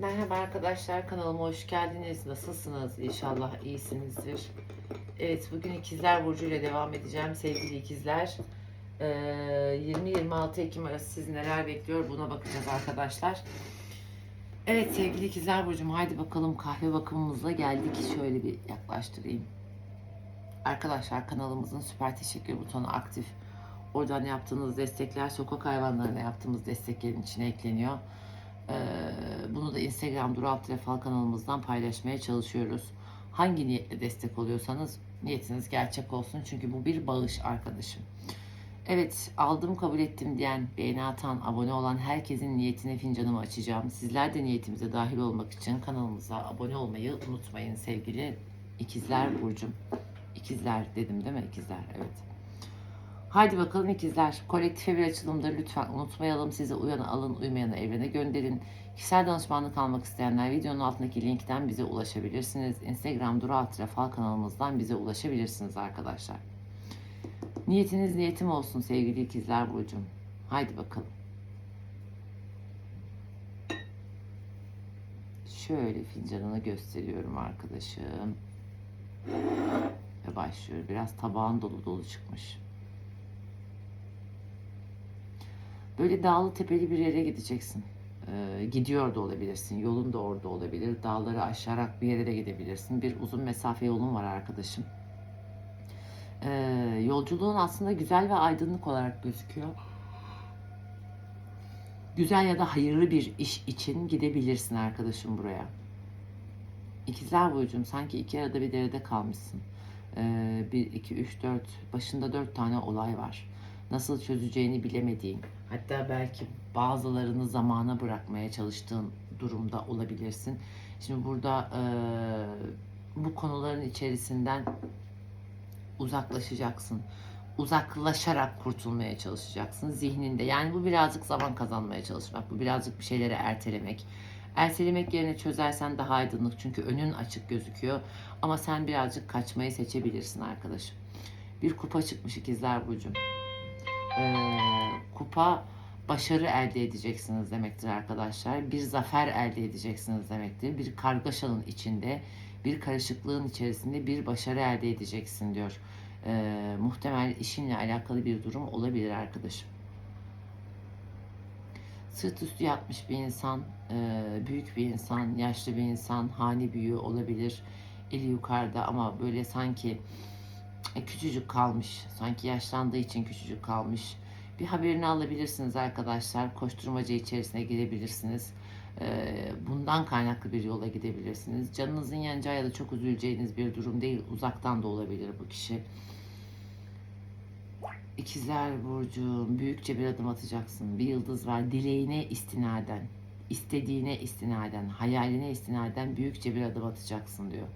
Merhaba arkadaşlar kanalıma hoş geldiniz. Nasılsınız? İnşallah iyisinizdir. Evet bugün ikizler burcu ile devam edeceğim sevgili ikizler. Ee, 20-26 Ekim arası sizi neler bekliyor buna bakacağız arkadaşlar. Evet sevgili ikizler burcum haydi bakalım kahve bakımımızla geldik. Şöyle bir yaklaştırayım. Arkadaşlar kanalımızın süper teşekkür butonu aktif. Oradan yaptığınız destekler sokak hayvanlarına yaptığımız desteklerin içine ekleniyor. Ee, bunu da Instagram Dural Trefal kanalımızdan paylaşmaya çalışıyoruz. Hangi niyetle destek oluyorsanız niyetiniz gerçek olsun. Çünkü bu bir bağış arkadaşım. Evet aldım kabul ettim diyen, beğeni atan, abone olan herkesin niyetine fincanımı açacağım. Sizler de niyetimize dahil olmak için kanalımıza abone olmayı unutmayın sevgili ikizler Burcum. İkizler dedim değil mi? İkizler evet. Haydi bakalım ikizler. Kolektife bir açılımdır. Lütfen unutmayalım. Size uyanı alın, uymayanı evrene gönderin. Kişisel danışmanlık almak isteyenler videonun altındaki linkten bize ulaşabilirsiniz. Instagram Duru Alt Refah kanalımızdan bize ulaşabilirsiniz arkadaşlar. Niyetiniz niyetim olsun sevgili ikizler Burcu'm. Haydi bakalım. Şöyle fincanını gösteriyorum arkadaşım. Ve başlıyor. Biraz tabağın dolu dolu çıkmış. Böyle dağlı tepeli bir yere gideceksin. Ee, gidiyor da olabilirsin. Yolun da orada olabilir. Dağları aşarak bir yere de gidebilirsin. Bir uzun mesafe yolun var arkadaşım. Ee, yolculuğun aslında güzel ve aydınlık olarak gözüküyor. Güzel ya da hayırlı bir iş için gidebilirsin arkadaşım buraya. İkizler Burcu'm sanki iki arada bir derede kalmışsın. Ee, bir, iki, üç, dört. Başında dört tane olay var. Nasıl çözeceğini bilemediğin, hatta belki bazılarını zamana bırakmaya çalıştığın durumda olabilirsin. Şimdi burada e, bu konuların içerisinden uzaklaşacaksın. Uzaklaşarak kurtulmaya çalışacaksın zihninde. Yani bu birazcık zaman kazanmaya çalışmak. Bu birazcık bir şeyleri ertelemek. Ertelemek yerine çözersen daha aydınlık. Çünkü önün açık gözüküyor. Ama sen birazcık kaçmayı seçebilirsin arkadaşım. Bir kupa çıkmış ikizler Burcu'm. Ee, kupa başarı elde edeceksiniz demektir arkadaşlar. Bir zafer elde edeceksiniz demektir. Bir kargaşanın içinde, bir karışıklığın içerisinde bir başarı elde edeceksin diyor. Ee, muhtemel işinle alakalı bir durum olabilir arkadaşım. Sırt üstü yatmış bir insan, e, büyük bir insan, yaşlı bir insan, hani büyüğü olabilir. Eli yukarıda ama böyle sanki e, küçücük kalmış. Sanki yaşlandığı için küçücük kalmış. Bir haberini alabilirsiniz arkadaşlar. Koşturmaca içerisine girebilirsiniz. E, Bundan kaynaklı bir yola gidebilirsiniz. Canınızın yanacağı ya da çok üzüleceğiniz bir durum değil. Uzaktan da olabilir bu kişi. İkizler Burcu, büyükçe bir adım atacaksın. Bir yıldız var. Dileğine istinaden, istediğine istinaden, hayaline istinaden büyükçe bir adım atacaksın diyor.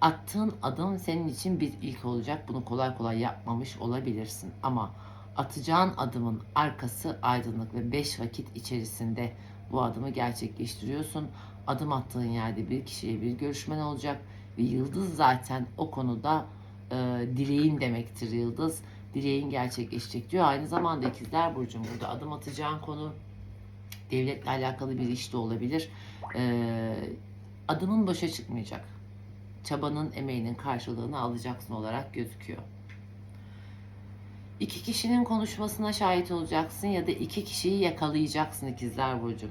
Attığın adım senin için bir ilk olacak. Bunu kolay kolay yapmamış olabilirsin. Ama atacağın adımın arkası aydınlık ve beş vakit içerisinde bu adımı gerçekleştiriyorsun. Adım attığın yerde bir kişiyle bir görüşmen olacak. Ve yıldız zaten o konuda e, dileğin demektir yıldız. Dileğin gerçekleşecek diyor. Aynı zamanda ikizler burcum burada adım atacağın konu devletle alakalı bir iş de olabilir. E, adımın boşa çıkmayacak çabanın emeğinin karşılığını alacaksın olarak gözüküyor. İki kişinin konuşmasına şahit olacaksın ya da iki kişiyi yakalayacaksın ikizler burcum.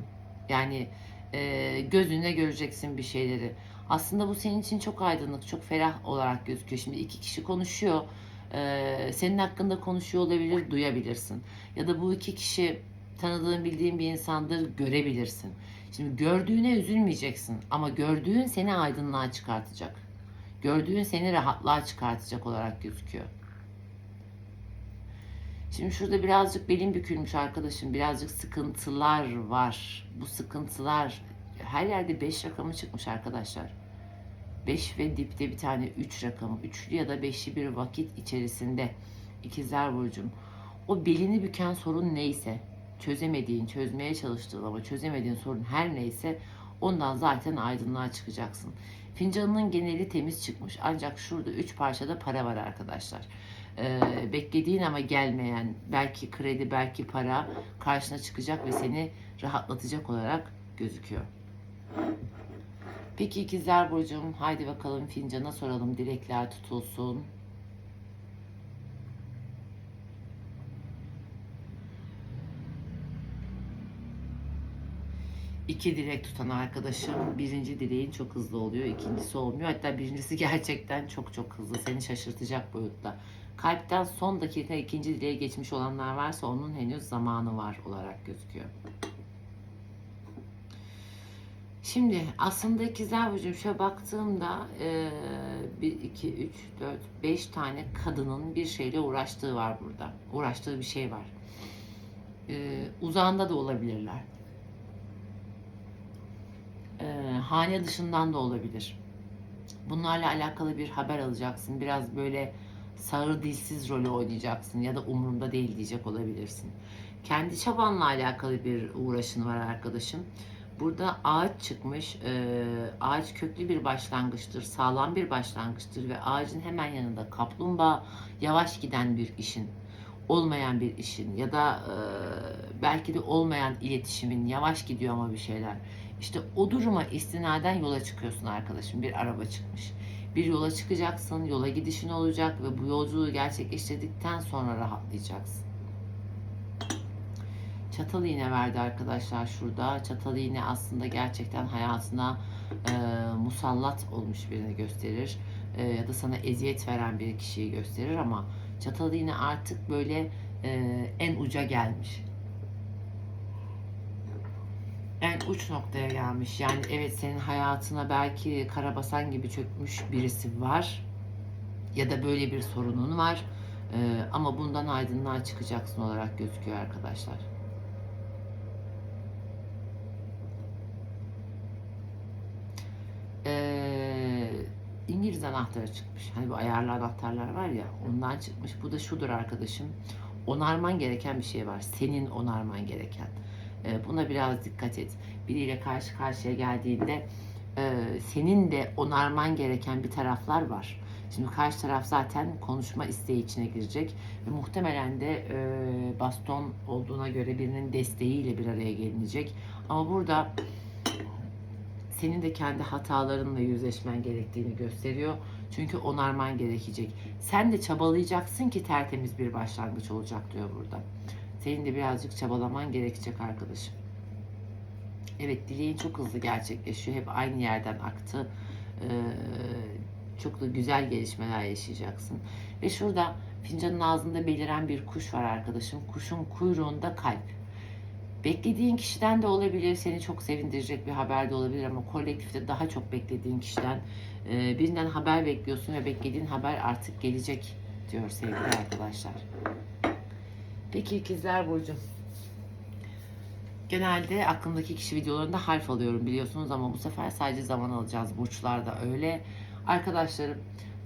Yani e, gözünle göreceksin bir şeyleri. Aslında bu senin için çok aydınlık, çok ferah olarak gözüküyor. Şimdi iki kişi konuşuyor. E, senin hakkında konuşuyor olabilir, duyabilirsin. Ya da bu iki kişi tanıdığın, bildiğin bir insandır, görebilirsin. Şimdi gördüğüne üzülmeyeceksin ama gördüğün seni aydınlığa çıkartacak. Gördüğün seni rahatlığa çıkartacak olarak gözüküyor. Şimdi şurada birazcık belim bükülmüş arkadaşım. Birazcık sıkıntılar var. Bu sıkıntılar her yerde 5 rakamı çıkmış arkadaşlar. 5 ve dipte bir tane 3 rakamı. Üçlü ya da 5'li bir vakit içerisinde ikizler burcum. O belini büken sorun neyse çözemediğin, çözmeye çalıştığın ama çözemediğin sorun her neyse ondan zaten aydınlığa çıkacaksın. Fincanının geneli temiz çıkmış ancak şurada 3 parçada para var arkadaşlar. Ee, beklediğin ama gelmeyen belki kredi belki para karşına çıkacak ve seni rahatlatacak olarak gözüküyor. Peki ikizler Burcu'm haydi bakalım fincana soralım dilekler tutulsun. İki dilek tutan arkadaşım birinci dileğin çok hızlı oluyor, ikincisi olmuyor. Hatta birincisi gerçekten çok çok hızlı, seni şaşırtacak boyutta. Kalpten son dakika ikinci dileğe geçmiş olanlar varsa onun henüz zamanı var olarak gözüküyor. Şimdi aslında ikizler burcu şöyle baktığımda 1, 2, 3, 4, 5 tane kadının bir şeyle uğraştığı var burada. Uğraştığı bir şey var. E, uzağında da olabilirler. E, hane dışından da olabilir. Bunlarla alakalı bir haber alacaksın. Biraz böyle sağır dilsiz rolü oynayacaksın ya da umurumda değil diyecek olabilirsin. Kendi çabanla alakalı bir uğraşın var arkadaşım. Burada ağaç çıkmış. Ee, ağaç köklü bir başlangıçtır. Sağlam bir başlangıçtır ve ağacın hemen yanında kaplumbağa yavaş giden bir işin olmayan bir işin ya da e, belki de olmayan iletişimin yavaş gidiyor ama bir şeyler. İşte o duruma istinaden yola çıkıyorsun arkadaşım. Bir araba çıkmış. Bir yola çıkacaksın, yola gidişin olacak ve bu yolculuğu gerçekleştirdikten sonra rahatlayacaksın. Çatal iğne verdi arkadaşlar şurada. Çatal iğne aslında gerçekten hayatına e, musallat olmuş birini gösterir. E, ya da sana eziyet veren bir kişiyi gösterir ama çatal iğne artık böyle e, en uca gelmiş. En uç noktaya gelmiş. Yani evet senin hayatına belki karabasan gibi çökmüş birisi var. Ya da böyle bir sorunun var. E, ama bundan aydınlığa çıkacaksın olarak gözüküyor arkadaşlar. Ee, İngiliz anahtarı çıkmış. Hani bu ayarlı anahtarlar var ya ondan çıkmış. Bu da şudur arkadaşım. Onarman gereken bir şey var. Senin onarman gereken. Ee, buna biraz dikkat et. Biriyle karşı karşıya geldiğinde e, senin de onarman gereken bir taraflar var. Şimdi karşı taraf zaten konuşma isteği içine girecek ve muhtemelen de e, baston olduğuna göre birinin desteğiyle bir araya gelinecek. Ama burada senin de kendi hatalarınla yüzleşmen gerektiğini gösteriyor. Çünkü onarman gerekecek. Sen de çabalayacaksın ki tertemiz bir başlangıç olacak diyor burada. Senin de birazcık çabalaman gerekecek arkadaşım. Evet dileğin çok hızlı gerçekleşiyor. Hep aynı yerden aktı. Ee, çok da güzel gelişmeler yaşayacaksın. Ve şurada fincanın ağzında beliren bir kuş var arkadaşım. Kuşun kuyruğunda kalp. Beklediğin kişiden de olabilir, seni çok sevindirecek bir haber de olabilir ama kolektifte daha çok beklediğin kişiden e, birinden haber bekliyorsun ve beklediğin haber artık gelecek diyor sevgili arkadaşlar. Peki ikizler Burcu. Genelde aklımdaki kişi videolarında harf alıyorum biliyorsunuz ama bu sefer sadece zaman alacağız burçlarda öyle. Arkadaşlarım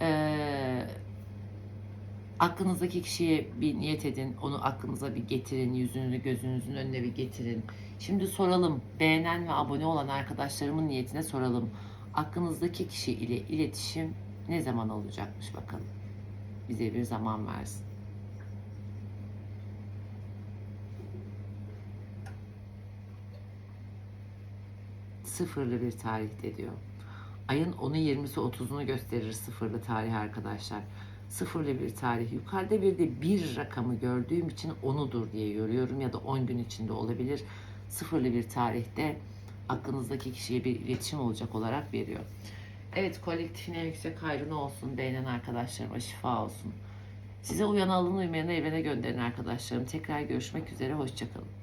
eee aklınızdaki kişiye bir niyet edin. Onu aklınıza bir getirin. Yüzünü gözünüzün önüne bir getirin. Şimdi soralım. Beğenen ve abone olan arkadaşlarımın niyetine soralım. Aklınızdaki kişi ile iletişim ne zaman olacakmış bakalım. Bize bir zaman versin. Sıfırlı bir tarihte diyor. Ayın 10'u 20'si 30'unu gösterir sıfırlı tarih arkadaşlar sıfırlı bir tarih. Yukarıda bir de bir rakamı gördüğüm için onudur diye yoruyorum ya da 10 gün içinde olabilir. Sıfırlı bir tarihte aklınızdaki kişiye bir iletişim olacak olarak veriyor. Evet kolektifine yüksek hayrını olsun. Beğenen arkadaşlarıma şifa olsun. Size uyan alın uymayanı evine gönderin arkadaşlarım. Tekrar görüşmek üzere. Hoşçakalın.